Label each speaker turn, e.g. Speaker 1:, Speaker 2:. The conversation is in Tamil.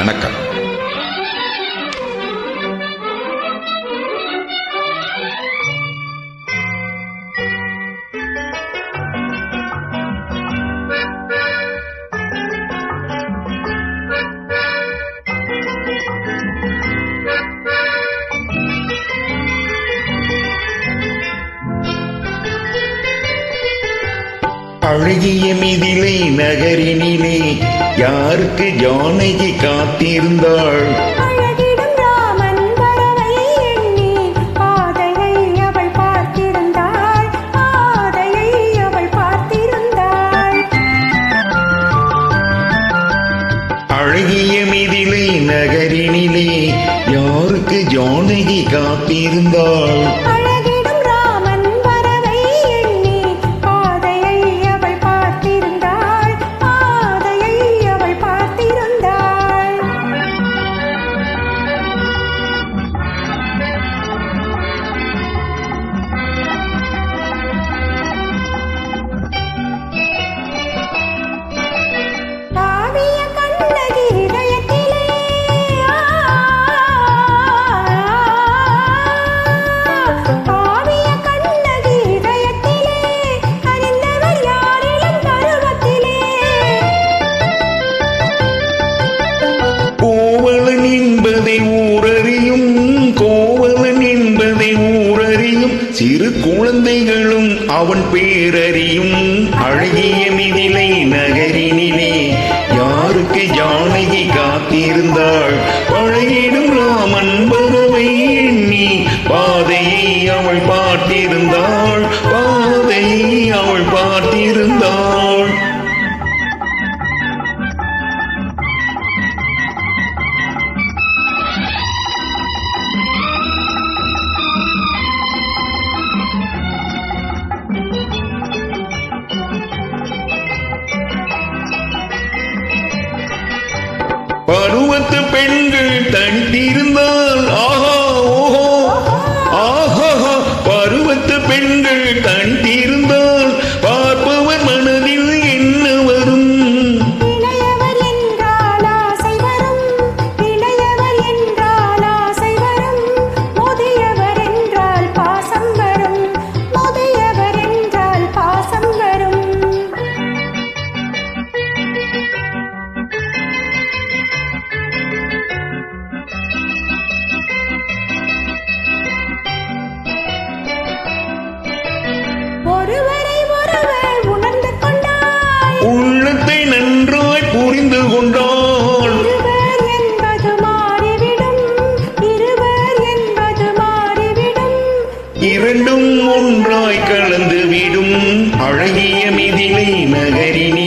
Speaker 1: வணக்கம் அழகிய மிதிலை நகரினிலே யாருக்கு ஜானகி காத்திருந்தாள்? அழகிய மிதிலை நகரினிலே யாருக்கு ஜானகி காத்திருந்தாள்? என்பதை ஊரறியும் கோவலன் என்பதை ஊரறியும் சிறு குழந்தைகளும் அவன் பேரறியும். அழகிய மிதிலை நகரினிலே யாருக்கு ஜானகி காத்திருந்தாள்? பழகிடும் ராமன் பகவை எண்ணி பாதையை அவள் பார்த்திருந்தாள். பாதையை அவள் பார்த்திருந்தாள். பருவத்து பெண்கள் தனித்திருந்தால் இரண்டும் ஒன்றாய் கலந்து விடும் அழகிய மிதிலை நகரினிலே